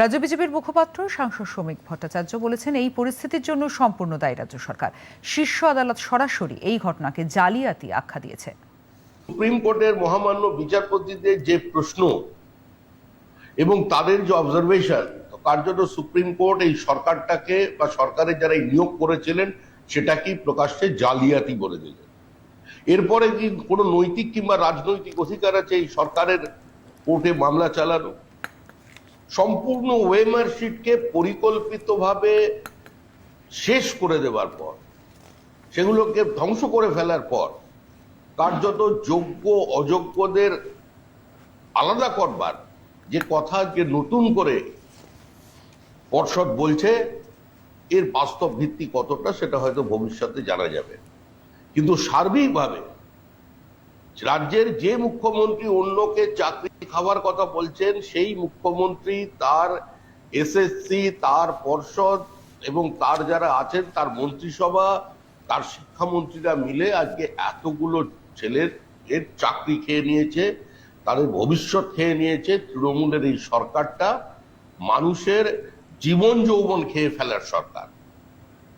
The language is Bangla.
রাজ্য বিজেপির মুখপাত্র, সাংসদ শ্রমিক ভট্টাচার্য বলেছেন, এই পরিস্থিতির জন্য সম্পূর্ণ দায়ী রাজ্য সরকার। শীর্ষ আদালত সরাসরি এই ঘটনাকে জালিয়াতি আখ্যা দিয়েছে। সুপ্রিম কোর্টের মহামান্য বিচারপতিদের যে প্রশ্ন এবং তাদের যে অবজারভেশন জন্য সুপ্রিম কোর্ট এই সরকারটাকে বা সরকারের যারা নিয়োগ করেছিলেন, সেটাকেই প্রকাশ্যে জালিয়াতি বলে দিলেন। এরপরে কি কোনো নৈতিক কিংবা রাজনৈতিক অধিকার আছে এই সরকারের কোর্টে মামলা চালানো সম্পূর্ণ ওয়েমার শিটকে পরিকল্পিতভাবে শেষ করে দেওয়ার পর, সেগুলোকে ধ্বংস করে ফেলার পর, কার্যত যোগ্য, অযোগ্যদের আলাদা করবার যে কথা যে নতুন করে পর্ষদ বলছে, এর বাস্তব ভিত্তি কতটা সেটা হয়তো ভবিষ্যতে জানা যাবে। কিন্তু সার্বিকভাবে রাজ্যের যে মুখ্যমন্ত্রী অন্যকে চাকরি খাওয়ার কথা বলছেন, সেই মুখ্যমন্ত্রী, তার এসএসসি তার পর্ষদ এবং তার যারা আছেন, তার মন্ত্রিসভা, তার শিক্ষামন্ত্রীরা মিলে আজকে এতগুলো ছেলের এর চাকরি খেয়ে নিয়েছে, তাদের ভবিষ্যৎ খেয়ে নিয়েছে। তৃণমূলের এই সরকারটা মানুষের জীবন যৌবন খেয়ে ফেলার সরকার।